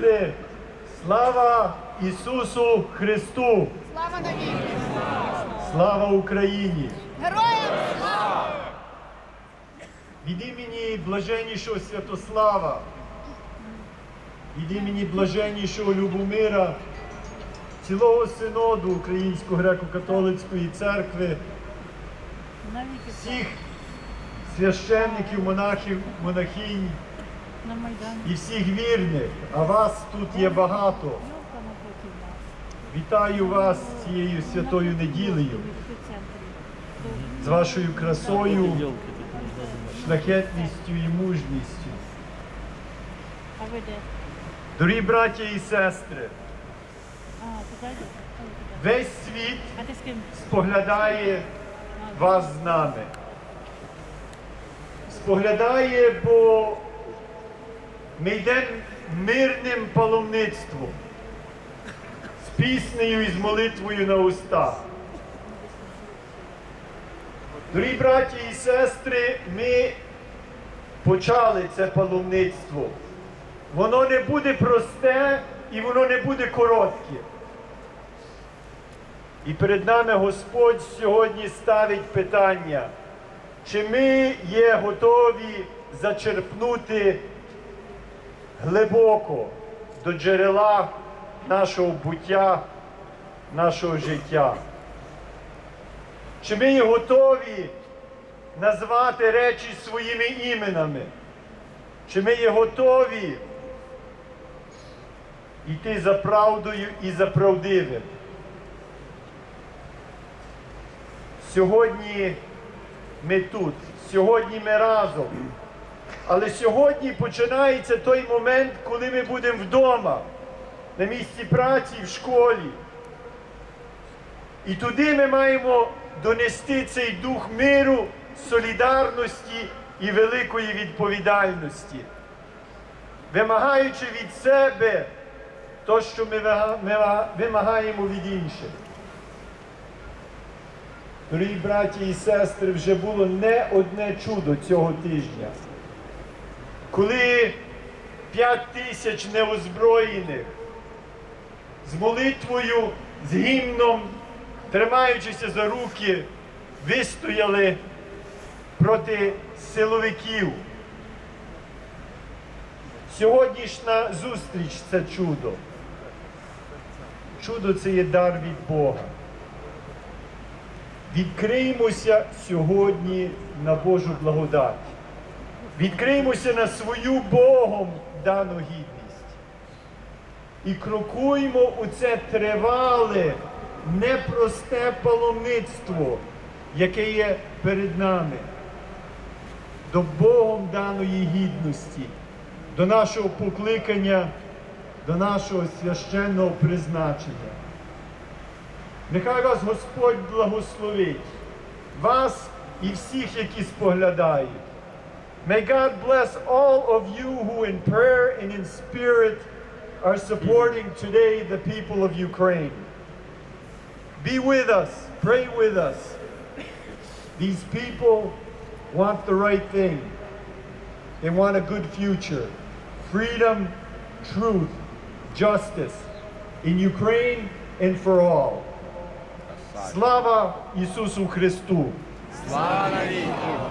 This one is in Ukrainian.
сестри, слава Ісусу Христу! Слава навіки! Слава Україні! Героям слава! Від імені блаженнішого Святослава, від імені блаженнішого Любомира, цілого синоду Української греко-католицької церкви, всіх священників, монахів, монахинь на Майдані. і всіх вірних, а вас тут є багато. Вітаю вас цією святою неділею, з вашою красою, шляхетністю і мужністю. Дорогі браття і сестри, весь світ споглядає вас з нами. Споглядає, бо ми йдемо мирним паломництвом, з піснею і з молитвою на устах. Дорогі браті і сестри, ми почали це паломництво. Воно не буде просте і воно не буде коротке. І перед нами Господь сьогодні ставить питання, чи ми є готові зачерпнути глибоко до джерела нашого буття, нашого життя. Чи ми є готові назвати речі своїми іменами? Чи ми є готові йти за правдою і за правдивим? Сьогодні ми тут, сьогодні ми разом. Але сьогодні починається той момент, коли ми будемо вдома, на місці праці, в школі. І туди ми маємо донести цей дух миру, солідарності і великої відповідальності, вимагаючи від себе те, що ми вимагаємо від інших. Дорогі браті і сестри, вже було не одне чудо цього тижня, коли п'ять тисяч неозброєних з молитвою, з гімном, тримаючися за руки, вистояли проти силовиків. Сьогоднішня зустріч це чудо. Чудо це є дар від Бога. Відкриємося сьогодні на Божу благодать. Відкриємося на свою Богом дану гідність. І крокуємо у це тривале, непросте паломництво, яке є перед нами, до Богом даної гідності, до нашого покликання, до нашого священного призначення. Нехай вас Господь благословить, вас і всіх, які споглядають. May God bless all of you who in prayer and in spirit are supporting today the people of Ukraine. Be with us, pray with us. These people want the right thing. They want a good future, freedom, truth, justice in Ukraine and for all. Слава Ісусу Христу! Слава навіки!